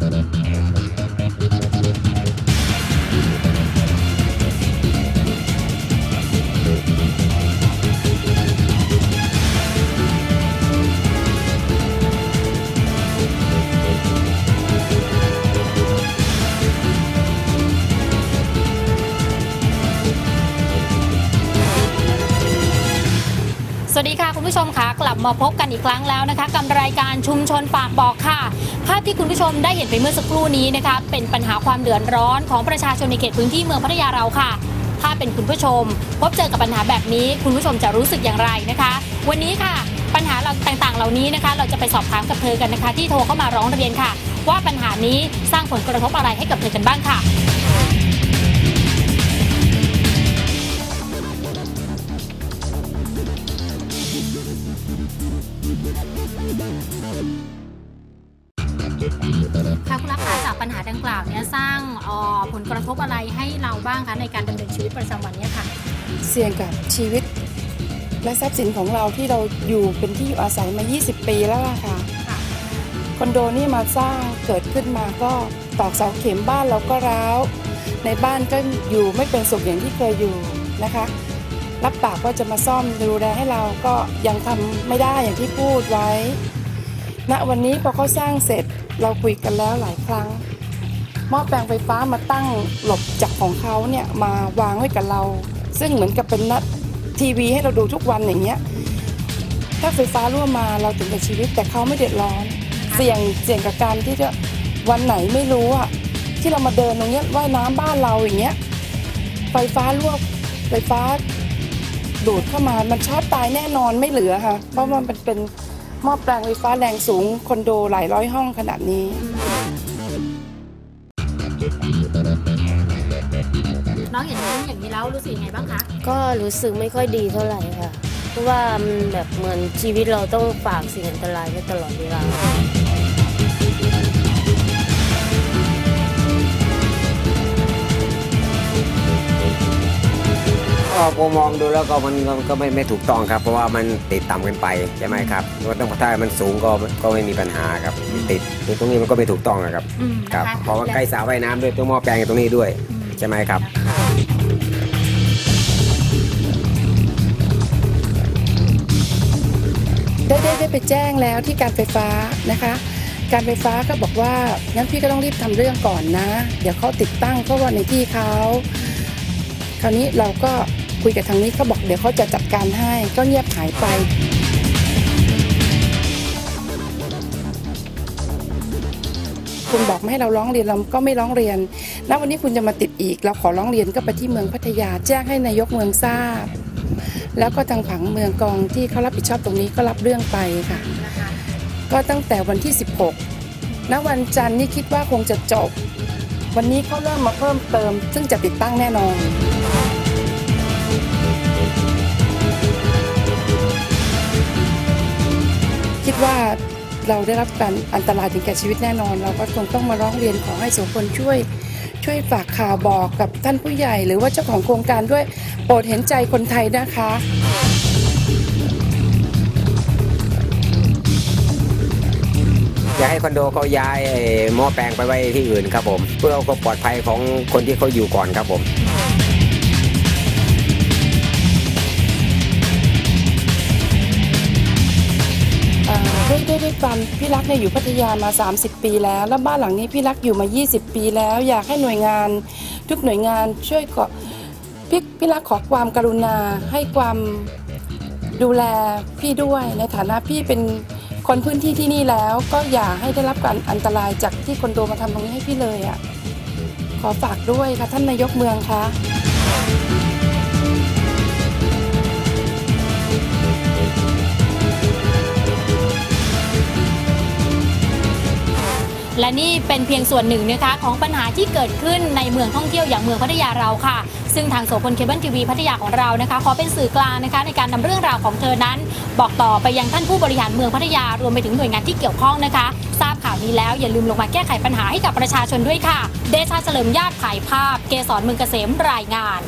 Thank you. วัสดีค่ะคุณผู้ชมค่ะกลับมาพบกันอีกครั้งแล้วนะคะกับรายการชุมชนฝากบอกค่ะ ภาพที่คุณผู้ชมได้เห็นไปเมื่อสักครู่นี้นะคะเป็นปัญหาความเดือดร้อนของประชาชนในเขตพื้นที่เมืองพัทยาเราค่ะ ถ้าเป็นคุณผู้ชม พบเจอกับปัญหาแบบนี้ คุณผู้ชมจะรู้สึกอย่างไรนะคะ วันนี้ค่ะ ปัญหาเราต่างๆ เหล่านี้นะคะ เราจะไปสอบถามกับเธอกันนะคะ ที่โทรเข้ามาร้องเรียนค่ะ ว่าปัญหานี้สร้างผลกระทบอะไรให้กับเธอกันบ้างค่ะ ค่ะคุณรักคะจากปัญหาดังกล่าวเนี่ยสร้างเอ่อผลกระทบอะไรให้เราบ้างคะในการดำเนินชีวิตประจำวันเนี้ค่ะ เสี่ยงกับชีวิต และทรัพย์สินของเราที่เราอยู่เป็นที่อยู่อาศัยมา 20 ปีแล้วล่ะค่ะค่ะคอนโดนี่มาสร้างเกิดขึ้นมาก็ตอกเสาเข็มบ้านเราก็ร้าวในบ้านก็อยู่ไม่เป็นสุขอย่างที่เคยอยู่นะคะ รับปากว่าจะมาซ่อมดูแลให้เราก็ยังทำไม่ได้อย่างที่พูดไว้ ณวันนี้พอเขาสร้างเสร็จเราคุยกันแล้วหลายครั้งหม้อแปลงไฟฟ้ามาตั้งหลบจากของเขาเนี่ยมาวางไว้กับเรา ซึ่งเหมือนกับเป็นนัดทีวีให้เราดูทุกวันอย่างเงี้ยถ้าไฟฟ้ารั่วมาเราถึงกับชีวิตแต่เขาไม่เดือดร้อน เสี่ยงเสี่ยงกับการที่จะวันไหนไม่รู้อะที่เรามาเดินตรงเนี้ยว่ายน้ำบ้านเราอย่างเงี้ยไฟฟ้ารั่วไฟฟ้าดูดเข้ามามันช็อตตายแน่นอนไม่เหลือค่ะ เพราะมันเป็น หม้อแปลงไฟฟ้าแรงสูงคอนโดหลายร้อยห้องขนาดนี้ น้องเห็นรูปอย่างนี้แล้วรู้สึกยังไงบ้างคะ ก็รู้สึกไม่ค่อยดีเท่าไหร่ค่ะ เพราะว่ามันแบบเหมือนชีวิตเราต้องฝากสิ่งอันตรายไว้ตลอดเวลา ก็ผมมองดูแล้วก็มันก็ก็ไม่ไม่ถูกต้องครับ เพราะว่ามันติดต่ำเกินไปใช่ไหมครับก็ต้องถ้ามันสูงก็ก็ไม่มีปัญหาครับติดคือตรงนี้มันก็ไม่ถูกต้องอะครับอืมครับนะคะเพราะว่าใกล้สระว่ายน้ำด้วยตัวหม้อแปลงอยู่ตรงนี้ด้วยอืมใช่ไหมครับได้ได้ได้ไปแจ้งแล้วที่การไฟฟ้านะคะ การไฟฟ้าก็บอกว่างั้นพี่ก็ต้องรีบทำเรื่องก่อนนะ เดี๋ยวเขาติดตั้งเพราะว่าในที่เขาคราวนี้เราก็ คุยกับทางนี้เขาบอกเดี๋ยวเขาจะจัดการให้ก็เงียบหายไปคุณบอกไม่ให้เราร้องเรียนเราก็ไม่ร้องเรียน แล้ววันนี้คุณจะมาติดอีก เราขอร้องเรียนก็ไปที่เมืองพัทยาแจ้งให้นายกเมืองทราบ แล้วก็ทางผังเมืองกองที่เขารับผิดชอบตรงนี้ก็รับเรื่องไปค่ะนะคะก็ตั้งแต่วันที่ 16ณวันจันทร์นี่คิดว่าคงจะจบ วันนี้เขาเริ่มมาเพิ่มเติม ซึ่งจะติดตั้งแน่นอน เราได้รับการอันตรายถึงแก่ชีวิตแน่นอน เราก็คงต้องมาร้องเรียนขอให้สมพลช่วย ช่วยฝากข่าวบอกกับท่านผู้ใหญ่ หรือว่าเจ้าของโครงการด้วยโปรดเห็นใจคนไทยนะคะอยากให้คอนโดเขาย้ายหม้อแปลงไปไว้ที่อื่นครับผม เพื่อความปลอดภัยของคนที่เขาอยู่ก่อนครับผม ด้วยด้วยด้วยความพี่รักเนี่ยอยู่พัทยามา 30 ปีแล้ว แล้วบ้านหลังนี้พี่รักอยู่มา 20 ปีแล้ว อยากให้หน่วยงาน ทุกหน่วยงานช่วยขอพี่พี่รักขอความกรุณาให้ความดูแลพี่ด้วยในฐานะพี่เป็นคนพื้นที่ที่นี่แล้ว ก็อย่าให้ได้รับการอันตรายจากที่คนโดมาทำตรงนี้ให้พี่เลยอะขอฝากด้วยค่ะท่านนายกเมืองคะ และนี่เป็นเพียงส่วนหนึ่งนะคะของปัญหาที่เกิดขึ้นในเมืองท่องเที่ยวอย่างเมืองพัทยาเราค่ะ ซึ่งทางโสพลเคเบิลทีวีพัทยาของเรานะคะขอเป็นสื่อกลางนะคะในการนำเรื่องราวของเธอนั้น บอกต่อไปยังท่านผู้บริหารเมืองพัทยารวมไปถึงหน่วยงานที่เกี่ยวข้องนะคะ ทราบข่าวนี้แล้วอย่าลืมลงมาแก้ไขปัญหาให้กับประชาชนด้วยค่ะ เดชาเฉลิมญาติถ่ายภาพ เกษรเมืองเกษมรายงาน